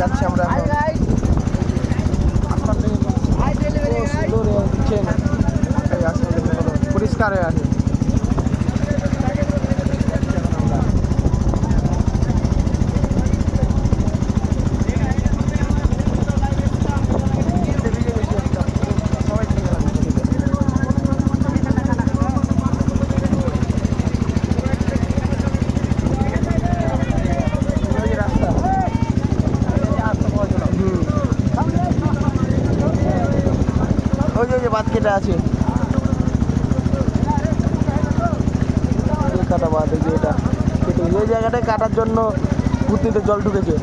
যাচ্ছি আমরা এখন। পরিষ্কার হয়ে আছে সবাই কিনে লাগছে ওই রাস্তা হুম। ওই যে ওই যে বাদ কেটে আছে। কাটা বাদ ওই যে এটা। এই জায়গাটায় কাটার জন্য পুঁতিতে জল ঢুকেছে।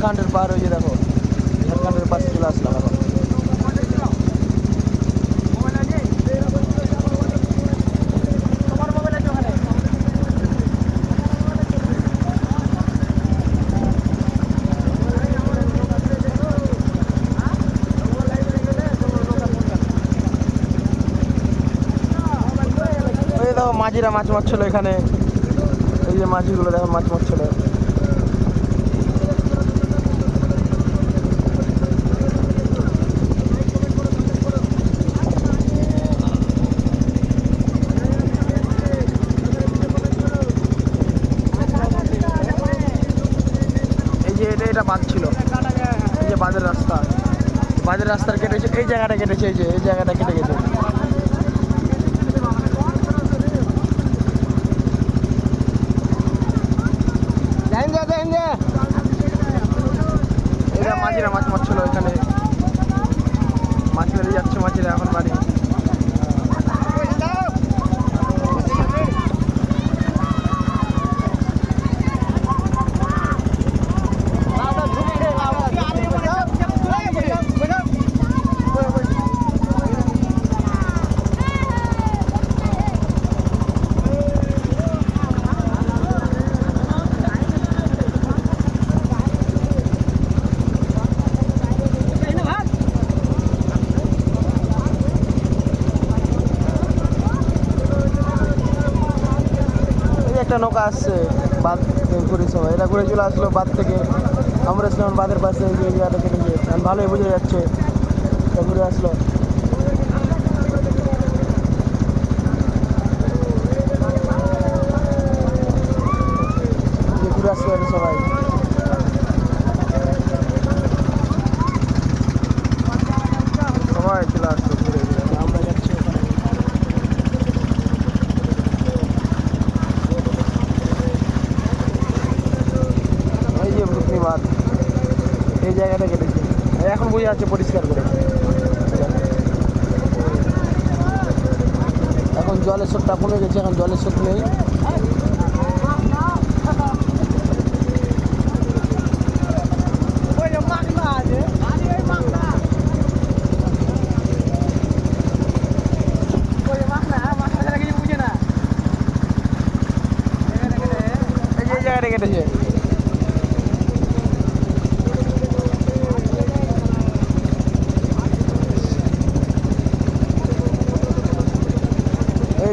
ঝাড়খণ্ডের পার হয়ে যে দেখো ঝাড়খণ্ডের পাশে চলে আসলাম এখন। মাঝিরা মাছ মারছিল এখানে। এই যে মাঝিগুলো দেখো মাছ মারছিল এই যে এটা বাঁধ ছিল এই যে বাঁধের রাস্তা। বাঁধের রাস্তার কেটেছে এই জায়গাটা কেটেছে এই যে এই জায়গাটা কেটে গেছে। যা মাঝিরা মাছ মারছিল এখানে মাছ মেরে যাচ্ছে মাঝিরা এখন বাড়ি এই যে একটা নৌকা আসছে বাদ করে সবাই। এটা ঘুরে চলে আসলো বাদ থেকে। আমরা ছিলাম বাঁধের পাশে ভালোই বোঝা যাচ্ছে। ঘুরে আসলো এই যে ঘুরে আসলো এটা সবাই সবাই চলে আসলো ঘুরে ঘুরে আমরা যাচ্ছি ওখানে এই যে ভুতনি বাঁধ জায়গাটা কেটেছে। এখন বোঝা যাচ্ছে পরিষ্কার করে। এখন জলের স্রোতটা কমে গেছে, এখন জলের স্রোত নেই। কেটেছে।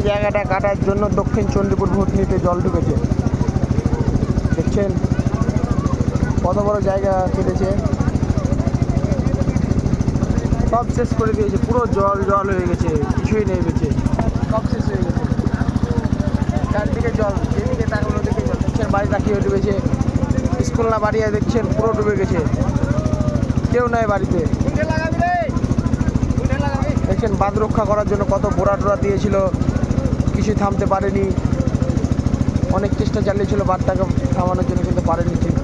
জায়গাটা কাটার জন্য দক্ষিণ চণ্ডীপুর ভুতনিতে জল ঢুকেছে। দেখছেন? কত বড় জায়গা কেটেছে। সব শেষ করে দিয়েছে। পুরো জল জল হয়ে গেছে। কিছুই নেই বেঁচে। সব শেষ হয়ে গেছে। চারদিকে জল। যেদিকে তাকানো দিকে জল। দেখছেন? বাড়ি তাকিয়ে ডুবেছে। স্কুল না বাড়ি, দেখছেন? পুরো ডুবে গেছে। কেউ নাই বাড়িতে। দেখছেন? বাঁধ রক্ষা করার জন্য কত বোরা টোরা দিয়েছিল। কিছু থামতে পারেনি। অনেক চেষ্টা চালিয়েছিল বাঁধটাকে থামানোর জন্য কিন্তু পারেনি ঠিক।